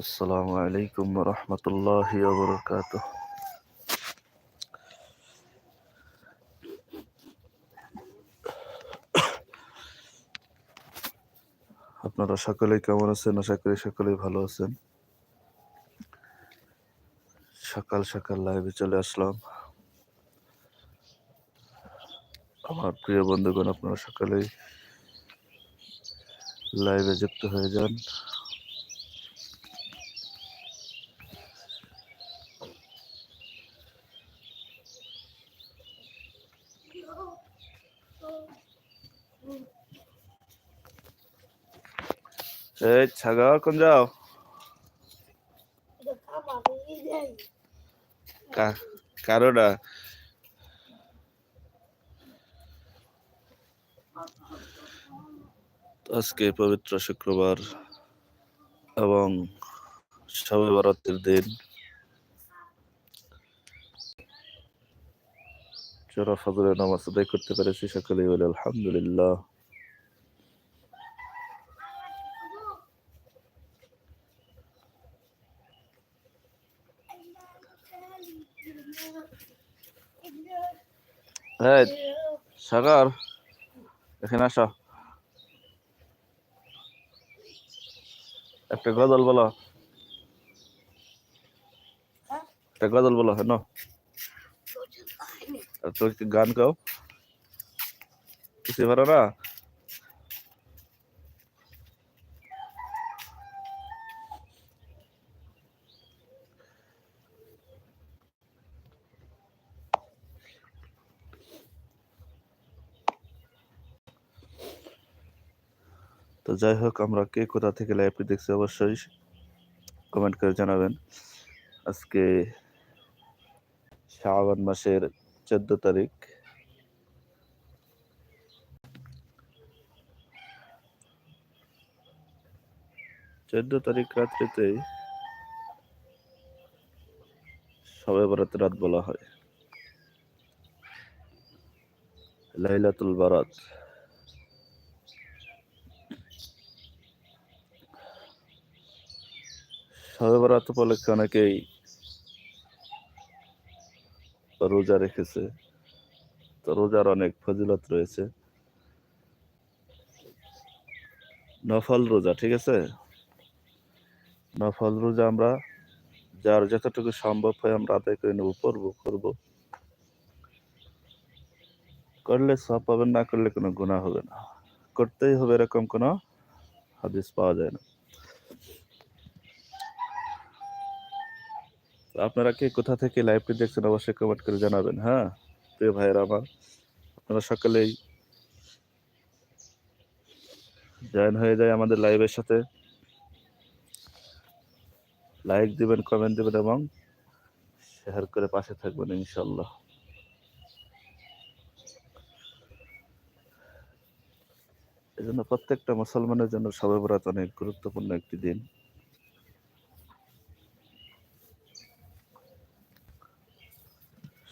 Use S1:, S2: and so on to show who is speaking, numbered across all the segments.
S1: আসসালামু আলাইকুম রহমতুল্লাহ আপনারা সকলেই কেমন আছেন? আশা করি সকলেই ভালো আছেন। সকাল সকাল লাইভে চলে আসলাম। আমার প্রিয় বন্ধুগণ, আপনারা সকলেই লাইভে যুক্ত হয়ে যান। এই ছাগা কোন যাও কারোটা আজকে পবিত্র শুক্রবার এবং সবে বরাতের দিন যারা ফজরের নামাজ আদায় করতে পেরেছি সকলেই বলে আলহামদুলিল্লাহ হ্যাঁ সাগর, এখানে আসো। একটা গজল বলো। একটা গজল বলো হ্যাঁ আর তুমি কি গান গাও? কিছু পারো না? তো যাই হোক, আমরা কে কোথা থেকে লাইভটি দেখছি অবশ্যই কমেন্ট করে জানাবেন। আজকে শাবান মাসের চোদ্দ তারিখ। চোদ্দ তারিখ রাত্রিতেই সবে বরাত রাত বলা হয়। লাইলাতুল বারাত। সবে বরাত উপলক্ষে অনেকেই রোজা রেখেছে। তো রোজার অনেক ফজিলত রয়েছে। নফল রোজা, ঠিক আছে? নফল রোজা আমরা যার যতটুকু সম্ভব হয় আমরা আদায় করে নেব পড়ব করব। করলে সব পাবেন, না করলে কোনো গুণা হবে না। করতেই হবে এরকম কোনো হাদিস পাওয়া যায় না। আপনারা কে কোথা থেকে লাইভটি দেখছেন অবশ্যই কমেন্ট করে জানাবেন হ্যাঁ? প্রিয় ভাইয়েরা আমার, আপনারা সকলেই জয়েন হয়ে যায় আমাদের লাইভের সাথে। লাইক দিবেন কমেন্ট দিবেন এবং শেয়ার করে পাশে থাকবেন ইনশাল্লাহ এই জন্য প্রত্যেকটা মুসলমানের জন্য সবে বরাত অনেক গুরুত্বপূর্ণ একটি দিন।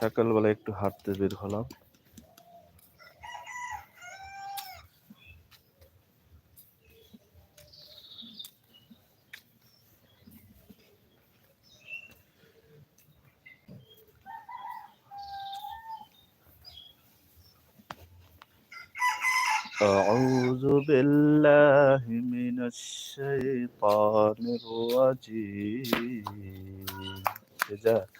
S1: সকালবেলা একটু হাঁটতে বের হলাম أعوذ بالله من الشيطان الرجيم جزاك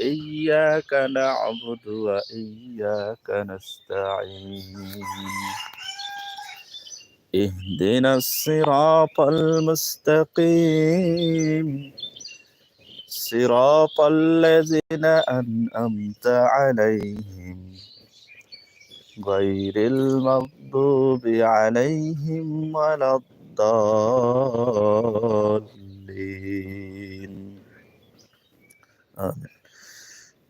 S1: إياك نعبد وإياك نستعين. اهدنا الصراط المستقيم. صراط الذين أنأمت عليهم. غير المغضوب عليهم ولا الضالين. آمين.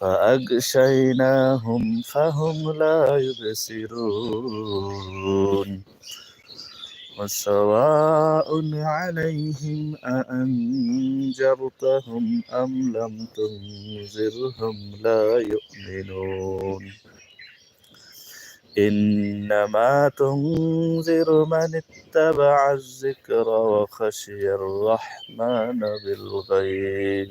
S1: فأغشيناهم فهم لا يبصرون. وسواء عليهم أأنجرتهم أم لم تنذرهم لا يؤمنون. إنما تنذر من اتبع الذكر وخشي الرحمن بالغيب.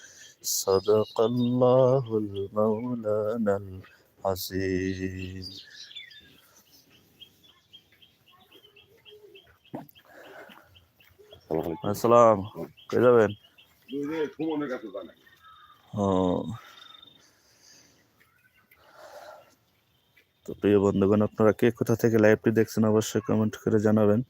S1: صدق الله المولانا العظيم আসসালাম কে যাবেন ও তো প্রিয় বন্ধুগণ আপনারা কে কোথা থেকে লাইভটি দেখছেন অবশ্যই কমেন্ট করে জানাবেন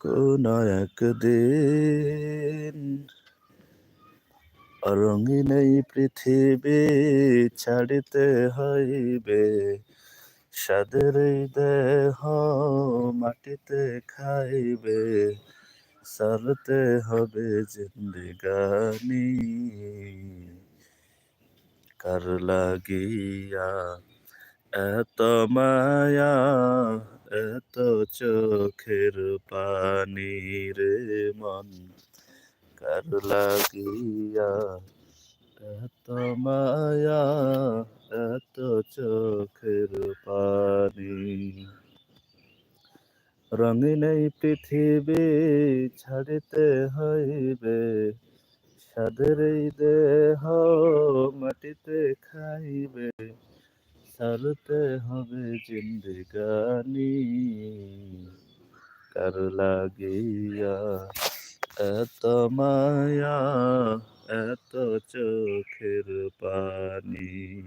S1: কোন একদিন রঙিন এই পৃথিবী ছাড়িতে হইবে সাদের দেহ মাটিতে খাইবে, সারতে হবে জিন্দিগানি কার লাগিয়া এত মায়া এত চোখের পানি রে মন, কার লাগিয়া? এত মায়া, এত চোখের পানি। রঙিন এই পৃথিবী ছাড়িতে হইবে সাদের এই দেহ মাটিতে খাইবে। সারতে হবে জিন্দিগানি। কার লাগিয়া এত মায়া, এত চোখের পানি।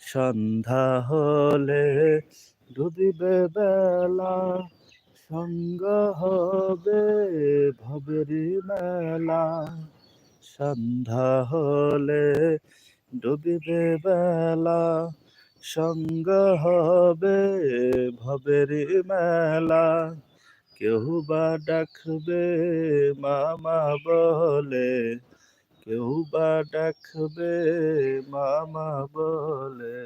S1: সন্ধ্যা হলে ডুবিবে বেলা, সঙ্গ হবে ভবেরি মেলা। সন্ধ্যা হলে ডুবিবে বেলা, সঙ্গ হবে ভবেরি মেলা। কেউ বা ডাকবে মামা বলে, কেউ বা ডাকবে মামা বলে।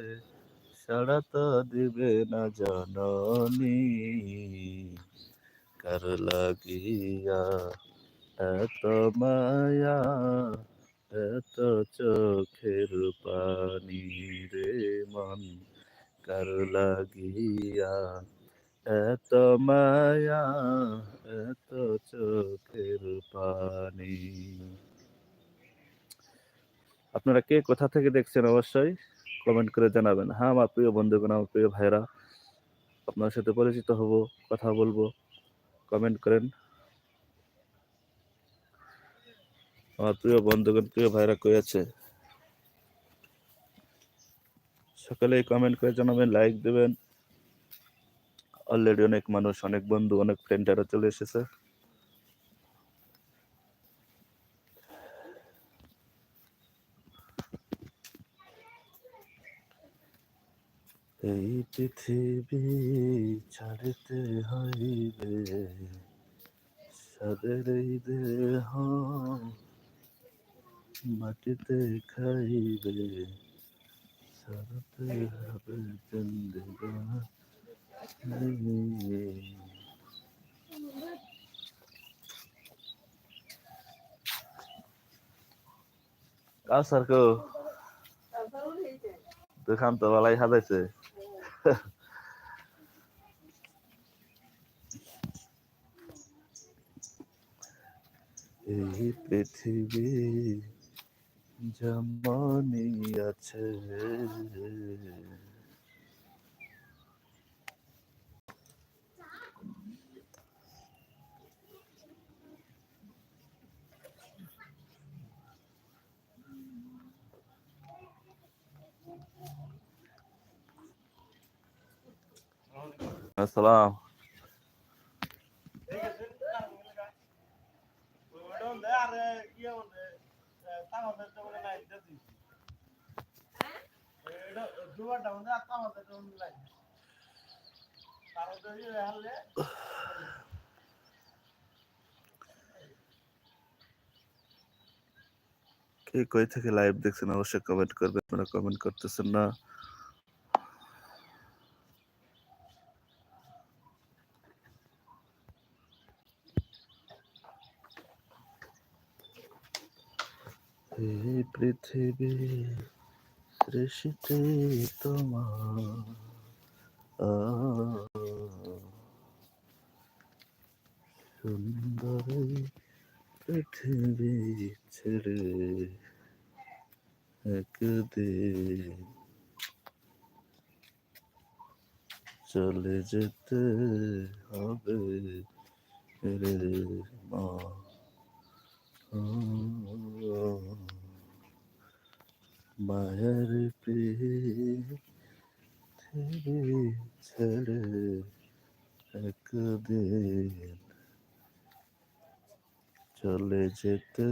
S1: সাড়া তো দিবে না জননী, কার লাগিয়া এত মায়া এত চোখের পানি রে মন কার লাগিয়া? এত মায়া, এত চোখের পানি। আপনারা কে কোথা থেকে দেখছেন অবশ্যই কমেন্ট করে জানাবেন। হ্যাঁ আমার প্রিয় বন্ধুগণ, আমার প্রিয় ভাইরা আপনার সাথে পরিচিত হব, কথা বলব, কমেন্ট করেন। আমার প্রিয় বন্ধুগণ, প্রিয় ভাইরা কই আছে? সকালেই কমেন্ট করে জানাবেন লাইক দেবেন। অলরেডি অনেক মানুষ, অনেক বন্ধু, অনেক ফ্রেন্ডারা চলে এসেছে। এই পৃথিবী ছাড়তে হইবে সাদের দেহ মাটিতে খাইবে সারতে হবে চন্দ্রিকা কাউ সারকো দেখান তো বালাই হাজাইছে এই পৃথিবী যেমনই আছে। আসসালাম। কে কই থেকে লাইভ দেখছেন অবশ্যই কমেন্ট করবেন আপনারা কমেন্ট করতেছেন না। এই পৃথিবী সৃষ্টি তোমার। সুন্দর পৃথিবী ছেড়ে একদিন চলে যেতে হবে রে মা। মায়ের পৃথিবী ছেড়ে একদিন চলে যেতে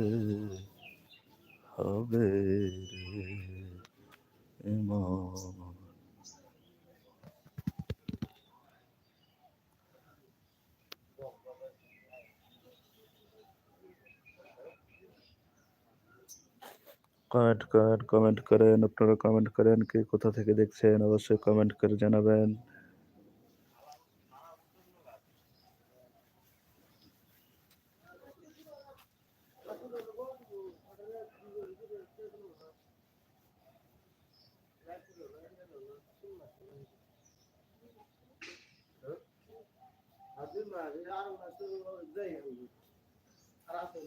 S1: হবে রে মা কমেন্ট করেন কমেন্ট করেন, আপনারা কমেন্ট করেন, কে কোথা থেকে দেখছেন, অবশ্যই কমেন্ট করে জানাবেন।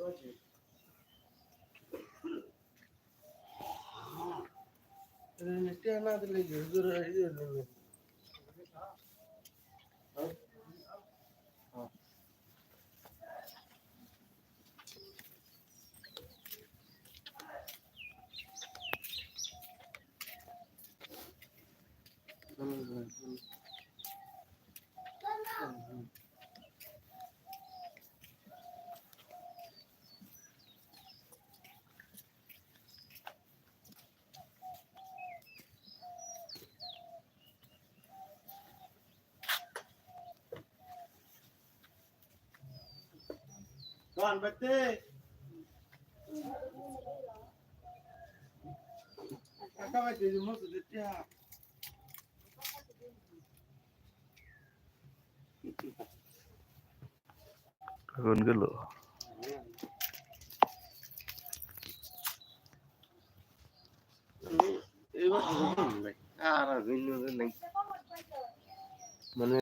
S2: Còn நெட்டியானா அதில் இது? Còn bật tê. Acaba de ir moço de terra. Hơn
S1: cái lửa.
S2: à là cái nương cái này Mình